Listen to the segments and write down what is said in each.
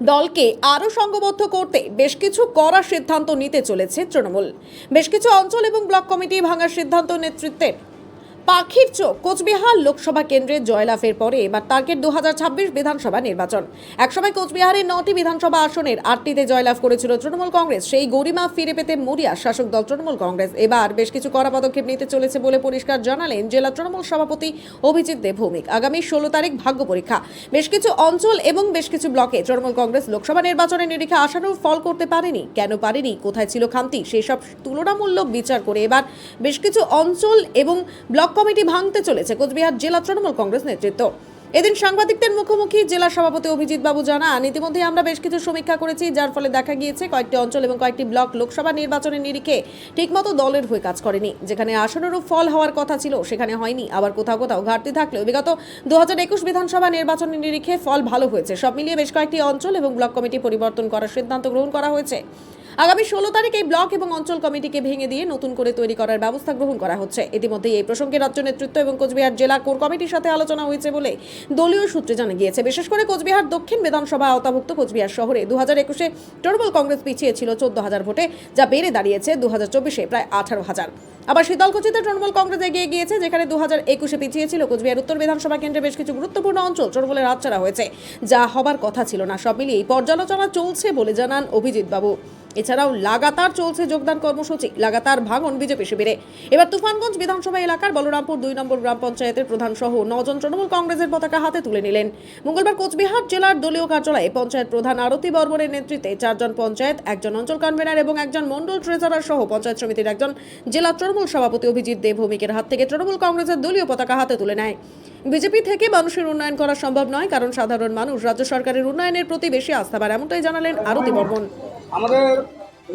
দলকে আরও সংঘবদ্ধ করতে বেশ কিছু করার সিদ্ধান্ত নিতে চলেছে তৃণমূল। বেশ কিছু অঞ্চল এবং ব্লক কমিটি ভাঙার সিদ্ধান্ত নেতৃত্বের পাখির চোখ, কোচবিহার লোকসভা কেন্দ্রে জয়লাভের পরে এবার টার্গেট দু বিধানসভা নির্বাচন। একসময় কোচবিহারের নটি বিধানসভা আসনের আটটিতে জয়লাভ করেছিল তৃণমূল কংগ্রেস। সেই গরিমা ফিরে পেতে মরিয়া শাসক দল তৃণমূল কংগ্রেস। এবার বেশ কিছু কড়া পদক্ষেপ নিতে চলেছে বলে পরিষ্কার জানালেন জেলা তৃণমূল সভাপতি অভিজিৎ দেবভৌমিক। আগামী ষোলো তারিখ ভাগ্য পরীক্ষা। বেশ কিছু অঞ্চল এবং বেশ কিছু ব্লকে তৃণমূল কংগ্রেস লোকসভা নির্বাচনের নিরীক্ষা আশানুর ফল করতে পারেনি। কেন পারেনি? কোথায় ছিল খামতি? সেই সব তুলনামূলক বিচার করে এবার বেশ কিছু অঞ্চল এবং ব্লক কমিটি ভাঙতে চলেছে। কোচবিহার জেলা তৃণমূল কংগ্রেস নেতৃত্ব। এদিন সাংবাদিকদের মুখোমুখি জেলা সভাপতি অভিজিৎ বাবু জানান, ইতিমধ্যে আমরা বেশ কিছু সমীক্ষা করেছি, যার ফলে দেখা গিয়েছে কয়েকটি অঞ্চল এবং কয়েকটি ব্লক লোকসভা নির্বাচনের নিরিখে ঠিকমতো দলের হয়ে কাজ করেনি। যেখানে আসনেরূপ ফল হওয়ার কথা ছিল, সেখানে হয়নি। আবার কোথাও কোথাও ঘাটতি থাকলেও বিগত দু হাজার একুশ বিধানসভা নির্বাচনের নিরিখে ফল ভালো হয়েছে। সব মিলিয়ে বেশ কয়েকটি অঞ্চল এবং ব্লক কমিটি পরিবর্তন করার সিদ্ধান্ত গ্রহণ করা হয়েছে। আগামী ষোলো তারিখ এই ব্লক এবং অঞ্চল কমিটিকে ভেঙে দিয়ে নতুন করে তৈরি করার ব্যবস্থা গ্রহণ করা হচ্ছে। ইতিমধ্যে এই প্রসঙ্গে রাজ্য নেতৃত্ব এবং কোচবিহার জেলা কোর কমিটির সাথে আলোচনা হয়েছে বলে দলীয় সূত্রে জানা গিয়েছে। বিশেষ করে কোচবিহার দক্ষিণ বিধানসভা আওতাভুক্ত কোচবিহার শহরে দু হাজার একুশে তৃণমূল কংগ্রেস পিছিয়ে ছিল চোদ্দ হাজার ভোটে, যা বেড়ে দাঁড়িয়েছে দু হাজার চব্বিশে প্রায় আঠারো হাজার। আবার শীতলকুচিতে তৃণমূল কংগ্রেস এগিয়ে গিয়েছে, যেখানে দু হাজার একুশে পিছিয়ে ছিল কোচবিহার উত্তর বিধানসভা কেন্দ্রে বেশ কিছু গুরুত্বপূর্ণ অঞ্চল তৃণমূলের হাতছাড়া হয়েছে, যা হবার কথা ছিল না। সব মিলিয়ে পর্যালোচনা চলছে বলে জানান অভিজিৎ বাবু এছাড়াও লাগাতার চলছে যোগদান কর্মসূচি, লাগাতার ভাঙন বিজেপি শিবিরে। এবার তুফানগঞ্জ বিধানসভা এলাকার বলরামপুর দুই নম্বর গ্রাম পঞ্চায়েতের প্রধান সহ নজন তৃণমূল কংগ্রেসের পতাকা হাতে তুলে নিলেন। মঙ্গলবার কোচবিহার জেলার দলীয় কার্যালয়ে পঞ্চায়েত প্রধান আরতি বর্মনের নেতৃত্বে চারজন পঞ্চায়েত, একজন অঞ্চল কনভেনার এবং একজন মন্ডল ট্রেজারার সহ পঞ্চায়েত সমিতির একজন জেলা তৃণমূল সভাপতি অভিজিৎ দেব ভৌমিকের হাত থেকে তৃণমূল কংগ্রেসের দলীয় পতাকা হাতে তুলে নেয়। বিজেপি থেকে মানুষের উন্নয়ন করা সম্ভব নয়, কারণ সাধারণ মানুষ রাজ্য সরকারের উন্নয়নের প্রতি বেশি আস্থাবান এমনটাই জানালেন আরতি বর্মন। আমাদের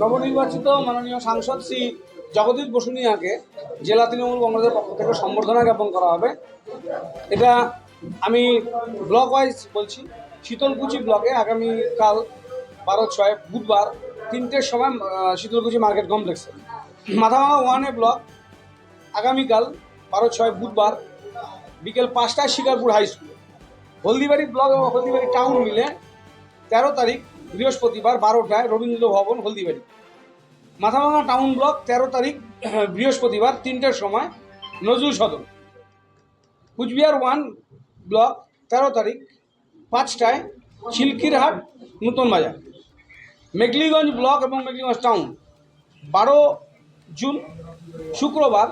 নবনির্বাচিত মাননীয় সাংসদ শ্রী জগদীপ বসুনিয়াকে জেলা তৃণমূল কংগ্রেসের পক্ষ থেকে সম্বর্ধনা জ্ঞাপন করা হবে। এটা আমি ব্লক ওয়াইজ বলছি, শীতলকুচি ব্লকে আগামীকাল বারো, ছয়, বুধবার তিনটের সময় শীতলকুচি মার্কেট কমপ্লেক্সে। মাথাভাঙা ওয়ানে ব্লক আগামীকাল বারো, ছয়, বুধবার বিকেল পাঁচটায় শিকারপুর হাই স্কুলে। হলদিবাড়ি ব্লক এবং হলদিবাড়ি টাউন মিলে তেরো তারিখ বৃহস্পতিবার বারোটায় রবীন্দ্র ভবন, হলদিবাড়ি। মাথাভাঙা টাউন ব্লক তেরো তারিখ, বৃহস্পতিবার তিনটের সময় নজরুল সদন। কুচবিহার ওয়ান ব্লক তেরো তারিখ, পাঁচটায় চিলকিরহাট নতুন বাজার। মেঘলিগঞ্জ ব্লক এবং মেঘলিগঞ্জ টাউন, বারো জুন শুক্রবার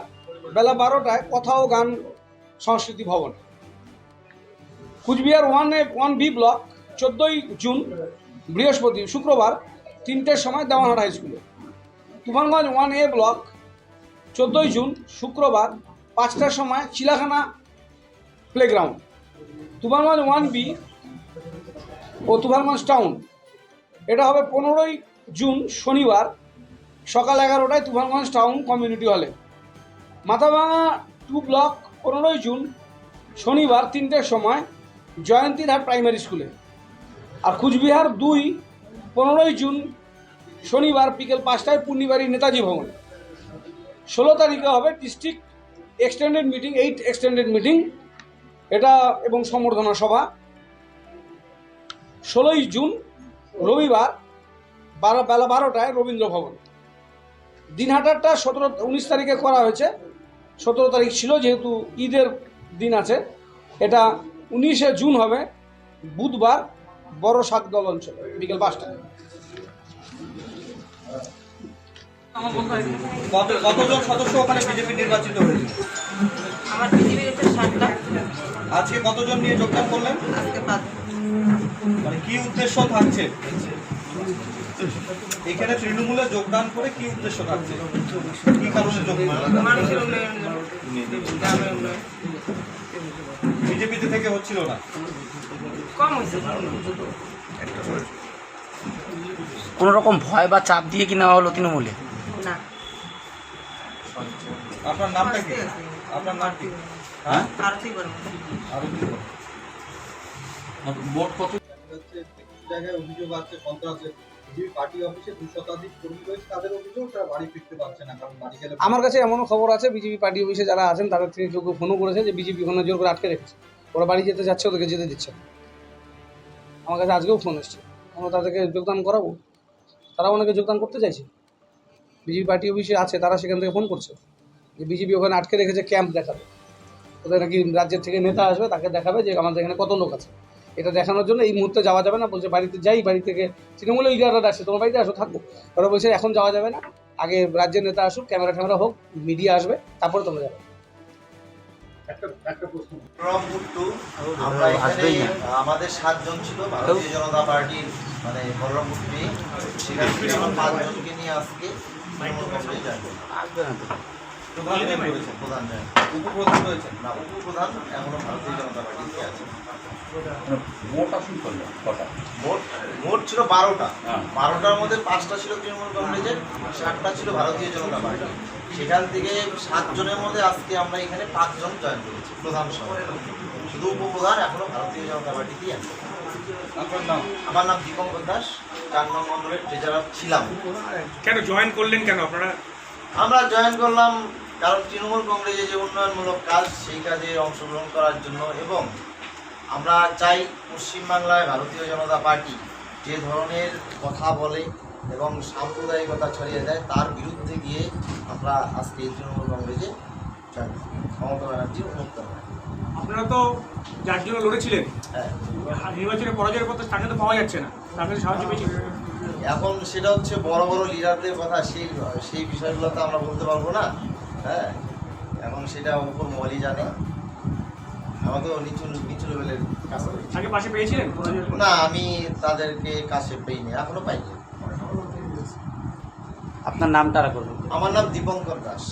বেলা বারোটায় কথা ও গান সংস্কৃতি ভবন। Coochbehar one A one B block, চোদ্দোই জুন বৃহস্পতি, শুক্রবার তিনটের সময় দেওয়ানহাট হাই স্কুলে। তুফানগঞ্জ ওয়ান এ ব্লক, চোদ্দোই জুন, শুক্রবার পাঁচটার সময় Chilakhana playground Tufanganj one B ও তুফানগঞ্জ টাউন। এটা হবে পনেরোই জুন, শনিবার, সকাল এগারোটায় তুফানগঞ্জ টাউন কমিউনিটি হলে। মাথাভাঙা টু ব্লক, পনেরোই জুন, শনিবার তিনটের সময় জয়ন্তীরহাট প্রাইমারি স্কুলে। আর কুচবিহার দুই, পনেরোই জুন, শনিবার বিকেল পাঁচটায় পূর্ণিবাড়ি নেতাজি ভবন। ষোলো তারিখে হবে district extended meeting, eight extended meeting. এটা এবং সম্বর্ধনা সভা। ষোলোই জুন, রবিবার, বারো, বেলা বারোটায় রবীন্দ্র ভবন। দিনহাটারটা সতেরো, উনিশ তারিখে করা হয়েছে। সতেরো তারিখ ছিল, যেহেতু ঈদের দিন আছে। এটা উনিশে জুন হবে, বুধবার বড় শাকদল অঞ্চল বিকেল কতজন সদস্য ওখানে বিজেপি নির্বাচিত হয়েছে? আমার হচ্ছে আজকে কতজন নিয়ে যোগদান করলেন? আজকে মানে কি উদ্দেশ্য থাকছে? এখানে তৃণমূলে যোগদান করে কি উদ্দেশ্য থাকছে? কি কারণে বিজেপিতে থেকে হচ্ছিল না। কম হয়েছে। কোনো রকম ভয় বা চাপ দিয়ে কি নেওয়া হলো তৃণমূলে? না। আপনার নামটা কি? আপনার নাম কি? হ্যাঁ? আরতি বর্মন। আরও কি মোট কত? জায়গায় অভিযোগ আছে সন্ত্রাসের। আমার কাছে এমনও খবর আছে বিজেপি পার্টি অফিসে যারা আছেন তাদের থেকে কেউ কেউ ফোনও করেছে যে বিজেপি ওখানে জোর করে আটকে রেখেছে। ওরা বাড়ি যেতে যাচ্ছে ওদেরকে যেতে দিচ্ছে না। আমার কাছে আজকেও ফোন এসছে। আমরা তাদেরকে যোগদান করাবো? তারা অনেকে যোগদান করতে চাইছে? বিজেপি পার্টি অফিসে আছে, তারা সেখান থেকে ফোন করছে। যে বিজেপি ওখানে আটকে রেখেছে ক্যাম্প দেখাবে ওদের নাকি রাজ্যের থেকে নেতা আসবে, তাকে দেখাবে যে আমাদের এখানে কত লোক আছে। এটা দেখানোর জন্য এই মুহূর্তে যাওয়া যাবে না, বলছে বাড়িতে যাই, বাড়ি থেকে তৃণমূলের লিডাররা আসছে তোমার বাড়িতে আসো থাকব ওরা বলছে এখন যাওয়া যাবে না, আগে রাজ্যের নেতা আসুক ক্যামেরা ট্যামেরা হোক মিডিয়া আসবে, তারপরে তোমরা যাবে। আমরা এখানে আমাদের সাতজন ছিল ভারতীয় জনতা পার্টির মানে বলরামপুর সেখান পাঁচজনকে নিয়ে আজকে করলাম। প্রধান করেছেন প্রধান উপপ্রধান রয়েছেন। না উপপ্রধান এখনও ভারতীয় জনতা পার্টিতে আছে। ভোট ভোট ছিল বারোটা। বারোটার মধ্যে পাঁচটা ছিল তৃণমূল কংগ্রেসের সাতটা ছিল ভারতীয় জনতা পার্টি। সেখান থেকে সাতজনের মধ্যে আজকে আমরা এখানে পাঁচজন জয়েন করেছি প্রধান সহ শুধু উপপ্রধান এখনও ভারতীয় জনতা পার্টিতেই আছে। আমার নাম দীপঙ্কর দাস চার নং মন্ডলের ট্রেজারার ছিলাম। কেন জয়েন করলেন কেন আপনারা? আমরা জয়েন করলাম কারণ তৃণমূল কংগ্রেসের যে উন্নয়নমূলক কাজ সেই কাজে অংশগ্রহণ করার জন্য এবং আমরা চাই পশ্চিমবাংলায় ভারতীয় জনতা পার্টি যে ধরনের কথা বলে এবং সাম্প্রদায়িকতা ছড়িয়ে দেয় তার বিরুদ্ধে গিয়ে আমরা আজকে এই তৃণমূল কংগ্রেসে। মমতা ব্যানার্জির উন্মুক্ত হয় আপনারা তো যার জন্য লড়েছিলেন হ্যাঁ। নির্বাচনে পরাজয়ের পর তো স্থানে তো পাওয়া যাচ্ছে না সাহায্য পেয়েছি এখন সেটা হচ্ছে বড় বড় লিডারদের কথা সেই সেই বিষয়গুলো তো আমরা বলতে পারব না। হ্যাঁ এখন সেটা ওপর মহলই জানে। আমাকে নিচু নিচু লেভেলের কাজ করি আগে পাশে পেয়েছিলেন? না আমি তাদেরকে কাছে পেইনি এখনও পাইনি। আপনার নামটা করুন করবেন আমার নাম দীপঙ্কর দাস।